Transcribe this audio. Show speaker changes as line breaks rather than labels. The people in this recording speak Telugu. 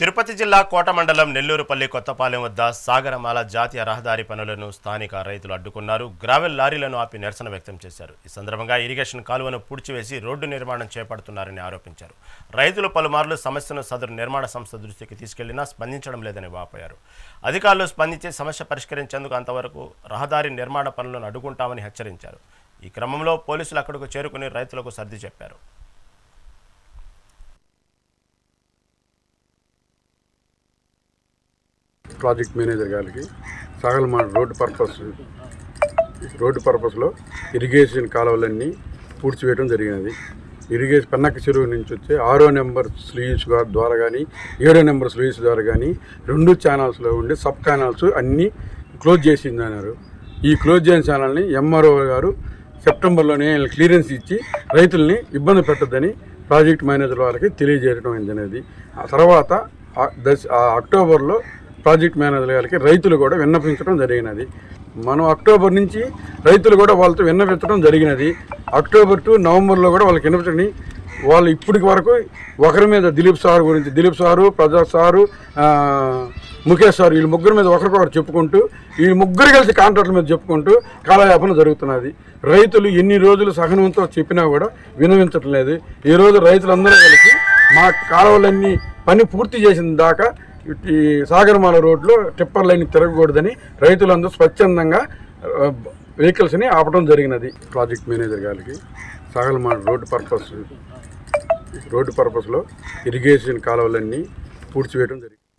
తిరుపతి జిల్లా కోట మండలం నెల్లూరుపల్లి కొత్తపాలెం వద్ద సాగరమాల జాతీయ రహదారి పనులను స్థానిక రైతులు అడ్డుకున్నారు. గ్రావెల్ లారీలను ఆపి నిరసన వ్యక్తం చేశారు. ఈ సందర్భంగా ఇరిగేషన్ కాలువను పూడ్చివేసి రోడ్డు నిర్మాణం చేపడుతున్నారని ఆరోపించారు. రైతులు పలుమార్లు సమస్యను సదరు నిర్మాణ సంస్థ దృష్టికి తీసుకెళ్ళినా స్పందించడం లేదని వాపోయారు. అధికారులు స్పందించి సమస్య పరిష్కరించేందుకు అంతవరకు రహదారి నిర్మాణ పనులను అడ్డుకుంటామని హెచ్చరించారు. ఈ క్రమంలో పోలీసులు అక్కడకు చేరుకుని రైతులకు సర్ది చెప్పారు.
ప్రాజెక్ట్ మేనేజర్ గారికి సాగలమాడ రోడ్డు పర్పస్ రోడ్డు పర్పస్లో ఇరిగేషన్ కాలువలన్నీ పూడ్చివేయడం జరిగినది. ఇరిగేషన్ పెన్నక్క చెరువు నుంచి వచ్చే ఆరో నెంబర్ స్లీవ్స్ ద్వారా కానీ ఏడో నెంబర్ స్లీవ్స్ ద్వారా కానీ రెండు ఛానల్స్లో ఉండే సబ్ ఛానల్స్ అన్నీ క్లోజ్ చేసింది అన్నారు. ఈ క్లోజ్ చేసిన ఛానల్ని ఎంఆర్ఓ గారు సెప్టెంబర్లోనే క్లియరెన్స్ ఇచ్చి రైతుల్ని ఇబ్బంది పెట్టద్దని ప్రాజెక్ట్ మేనేజర్ వారికి తెలియజేయడం అనేది ఆ తర్వాత దశ ఆ అక్టోబర్లో ప్రాజెక్ట్ మేనేజర్ గారికి రైతులు కూడా విన్నపించడం జరిగినది. మనం అక్టోబర్ నుంచి రైతులు కూడా వాళ్ళతో విన్నపించడం జరిగినది. అక్టోబర్ టు నవంబర్లో కూడా వాళ్ళకి విన్నపించని వాళ్ళు ఇప్పటికి వరకు ఒకరి మీద దిలీప్ సార్ గురించి దిలీప్ సారు ప్రజా సారు ముఖేష్ సార్ వీళ్ళు ముగ్గురు మీద ఒకరికొకరు చెప్పుకుంటూ వీళ్ళు ముగ్గురు కలిసి కాంట్రాక్టుల మీద చెప్పుకుంటూ కాలయాపన జరుగుతున్నది. రైతులు ఎన్ని రోజులు సహనంతో చెప్పినా కూడా వినవించటం లేదు ఈ రోజు రైతులందరూ కలిసి మా కాలువలన్నీ పని పూర్తి చేసిన దాకా ఈ సాగరమాల రోడ్లో టిప్పర్ లైన్ తిరగకూడదని రైతులందరూ స్వచ్ఛందంగా వెహికల్స్ని ఆపడం జరిగినది ప్రాజెక్ట్ మేనేజర్ గారికి. సాగరమాల రోడ్డు పర్పస్ రోడ్డు పర్పస్లో ఇరిగేషన్ కాలువలన్నీ పూడ్చివేయడం జరిగింది.